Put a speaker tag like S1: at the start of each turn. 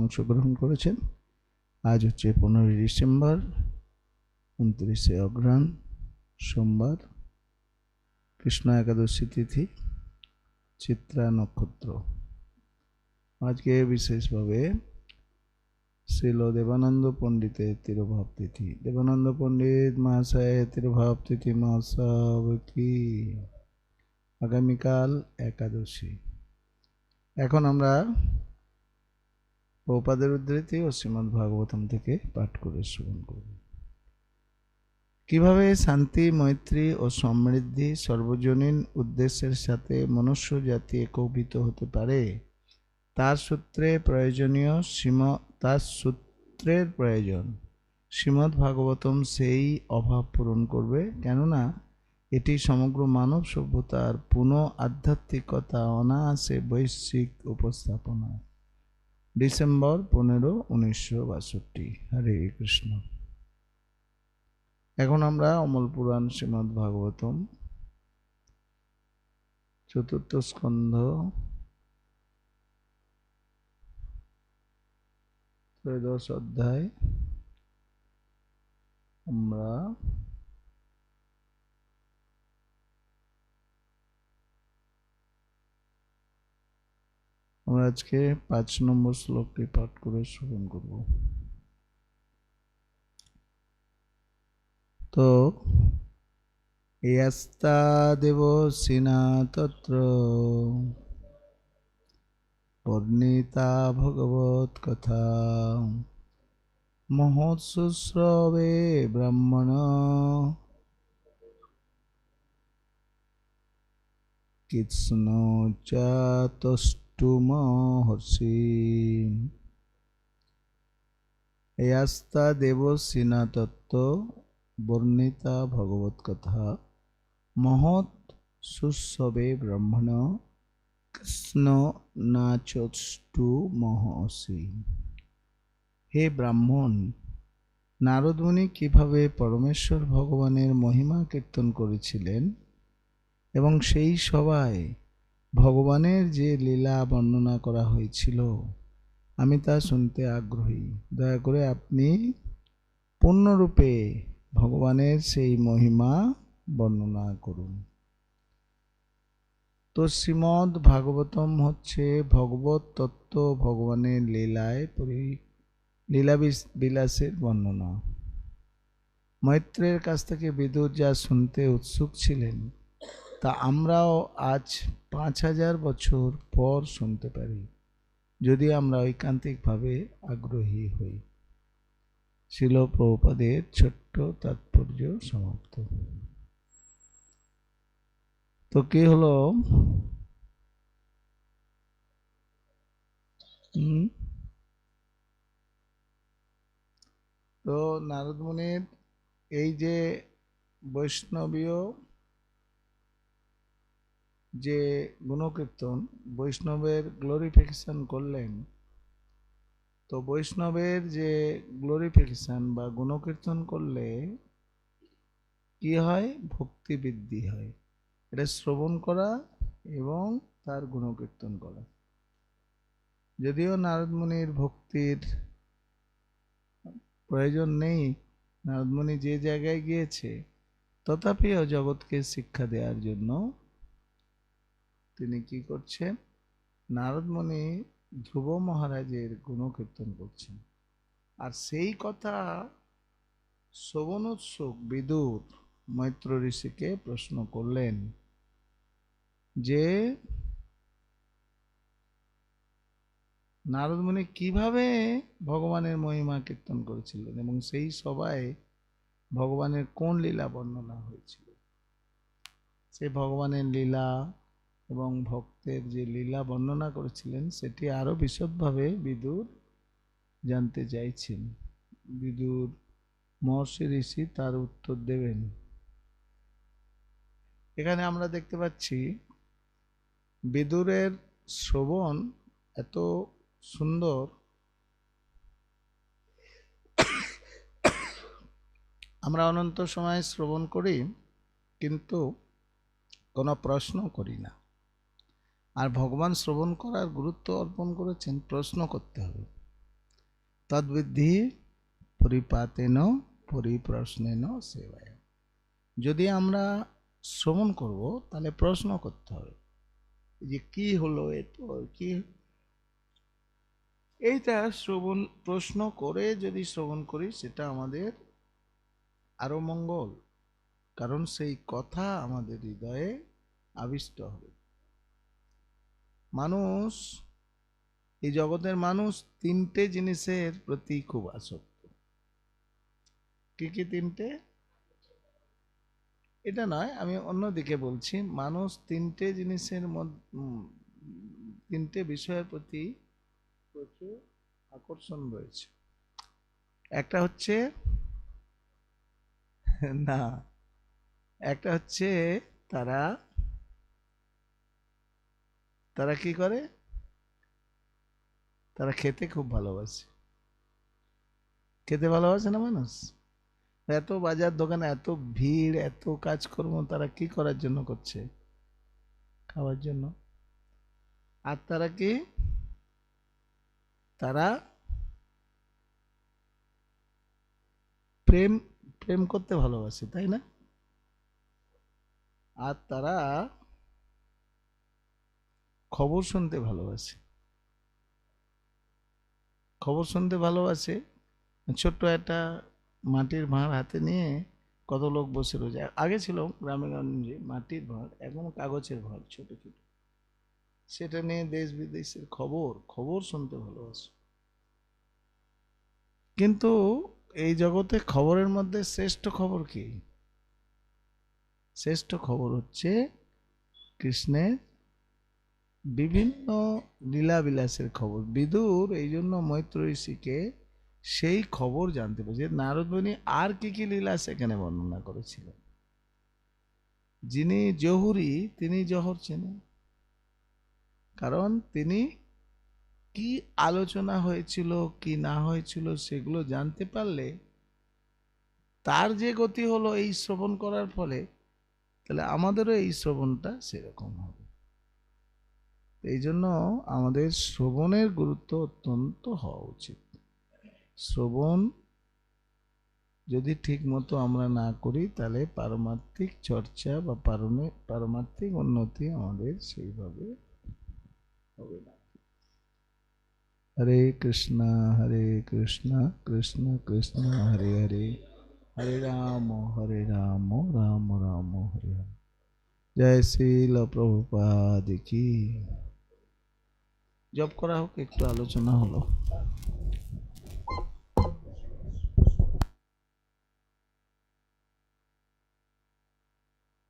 S1: অংশগ্রহণ করেছেন আজ হচ্ছে পনেরোই ডিসেম্বর উনত্রিশে অগ্রহণ সোমবার কৃষ্ণ একাদশী তিথি চিত্রা নক্ষত্র আজকে বিশেষভাবে শ্রীল দেবানন্দ পণ্ডিতের তিরভাব তিথি দেবানন্দ পণ্ডিত মহাশয় তিরোভাব তিথি মহাশয় কি আগামীকাল একাদশী এখন আমরা প্রপাদের উদ্ধৃতি ও শ্রীমদ্ ভাগবতম থেকে পাঠ করে শ্রবণ করুন কিভাবে শান্তি মৈত্রী ও সমৃদ্ধি সর্বজনীন উদ্দেশ্যের সাথে মনুষ্য জাতি একভূত হতে পারে তার সূত্রে প্রয়োজনীয় শ্রীম তার সূত্রের প্রয়োজন শ্রীমদ্ ভাগবতম সেই অভাব পূরণ করবে কেননা এটি সমগ্র মানব সভ্যতার পুনঃ আধ্যাত্মিকতা অনায়াসে বৈশ্বিক উপস্থাপনা ডিসেম্বর পনেরো উনিশশো বাষট্টি হরে কৃষ্ণ এখন আমরা অমল পুরাণ শ্রীমদ্ ভাগবতম চতুর্থ স্কন্ধ ত্রয়োদশ অধ্যায় আমরা আমরা আজকে পাঁচ নম্বর শ্লোকটি পাঠ করে শ্রবণ করব তো দেব সিনা তত্র বর্ণিতা ভগবত কথা মহৎসুশ্রবে ব্রাহ্মণ কৃষ্ণ চাত একটু মহসিন দেব সিনা তত্ত্ব বর্ণিতা ভগবত কথা মহৎ সুসবে ব্রহ্মণ কৃষ্ণ নাচু মহসি হে ব্রাহ্মণ নারদমণি কিভাবে পরমেশ্বর ভগবানের মহিমা কীর্তন করেছিলেন এবং সেই সভায় ভগবানের যে লীলা বর্ণনা করা হয়েছিল আমি তা শুনতে আগ্রহী দয়া করে আপনি পূর্ণরূপে ভগবানের সেই মহিমা বর্ণনা করুন তো শ্রীমদ ভাগবতম হচ্ছে ভগবত তত্ত্ব ভগবানের লীলায় পরি লীলা বিলাসের বর্ণনা মৈত্রের কাছ থেকে বিদুর যা শুনতে উৎসুক ছিলেন তা আমরাও আজ পাঁচ হাজার বছর পর শুনতে পারি যদি আমরা ঐকান্তিকভাবে আগ্রহী হই শিল প্রভুপাদের ছোট্ট তাৎপর্য সমাপ্ত তো কি হলো তো নারদমুনির এই যে বৈষ্ণবীয় যে গুণকীর্তন বৈষ্ণবের গ্লোরিফিকেশন করলেন তো বৈষ্ণবের যে গ্লোরিফিকেশন বা গুণকীর্তন করলে কি হয় ভক্তি বৃদ্ধি হয় এটা শ্রবণ করা এবং তার গুণকীর্তন করা যদিও নারদমুনির ভক্তির প্রয়োজন নেই নারদমণি যে জায়গায় গিয়েছে তথাপিও জগৎকে শিক্ষা দেওয়ার জন্য তিনি কি করছেন নারদমণি ধ্রুব মহারাজের গুণকীর্তন করছেন আর সেই কথা শোভনোৎসুক বিদুর মৈত্র ঋষিকে প্রশ্ন করলেন যে নারদমণি কিভাবে ভগবানের মহিমা কীর্তন করেছিলেন এবং সেই সভায় ভগবানের কোন লীলা বর্ণনা হয়েছিল সে ভগবানের লীলা এবং ভক্তের যে লীলা বর্ণনা করেছিলেন সেটি আরও বিশদভাবে বিদুর জানতে চাইছেন বিদুর মহর্ষি ঋষি তার উত্তর দেবেন এখানে আমরা দেখতে পাচ্ছি বিদুরের শ্রবণ এত সুন্দর আমরা অনন্ত সময় শ্রবণ করি কিন্তু কোনো প্রশ্ন করি না আর ভগবান শ্রবণ করার গুরুত্ব অর্পণ করেছেন প্রশ্ন করতে হবে তদ্বিদ্ধি পরিপাতেন পরিপ্রশ্নেন সেবায় যদি আমরা শ্রবণ করব তাহলে প্রশ্ন করতে হবে যে কি হলো এরপর কি এইটা শ্রবণ প্রশ্ন করে যদি শ্রবণ করি সেটা আমাদের আরও মঙ্গল কারণ সেই কথা আমাদের হৃদয়ে আবিষ্ট হবে মানুষ এই জগতের মানুষ তিনটে জিনিসের প্রতি খুব আসক্ত কি কি তিনটে এটা নয় আমি অন্যদিকে বলছি মানুষ তিনটে জিনিসের তিনটে বিষয়ের প্রতি প্রচুর আকর্ষণ রয়েছে একটা হচ্ছে না একটা হচ্ছে তারা তারা কি করে তারা খেতে খুব ভালোবাসে খেতে ভালোবাসে না মানুষ এত বাজার দোকানে এত ভিড় এত কাজকর্ম তারা কি করার জন্য করছে খাওয়ার জন্য আর তারা কি তারা প্রেম প্রেম করতে ভালোবাসে তাই না আর তারা খবর শুনতে ভালোবাসে খবর শুনতে ভালোবাসে ছোট্ট একটা মাটির ভাঁড় হাতে নিয়ে কত লোক বসে রয়েছে আগে ছিল গ্রামে গঞ্জে মাটির ভাঁড় এখন কাগজের ভাঁড় ছোট ছোট সেটা নিয়ে দেশ বিদেশের খবর খবর শুনতে ভালোবাসে কিন্তু এই জগতে খবরের মধ্যে শ্রেষ্ঠ খবর কি শ্রেষ্ঠ খবর হচ্ছে কৃষ্ণের বিভিন্ন লীলাবিলাসের খবর বিদুর এই জন্য ঋষিকে সেই খবর জানতে পারছে নারদমণি আর কি কি লীলা সেখানে বর্ণনা করেছিলেন যিনি জহুরি তিনি জহর চেনেন কারণ তিনি কি আলোচনা হয়েছিল কি না হয়েছিল সেগুলো জানতে পারলে তার যে গতি হলো এই শ্রবণ করার ফলে তাহলে আমাদেরও এই শ্রবণটা সেরকম হবে এই জন্য আমাদের শ্রবণের গুরুত্ব অত্যন্ত হওয়া উচিত শ্রবণ যদি ঠিক মতো আমরা না করি তাহলে পারমাত্মিক চর্চা বা পারমাত্মিক উন্নতি আমাদের সেইভাবে হবে না হরে কৃষ্ণ হরে কৃষ্ণ কৃষ্ণ কৃষ্ণ হরে হরে হরে রাম হরে রাম রাম রাম হরে হরে জয় শ্রীল প্রভুপাদ জব করা হোক একটু আলোচনা হলো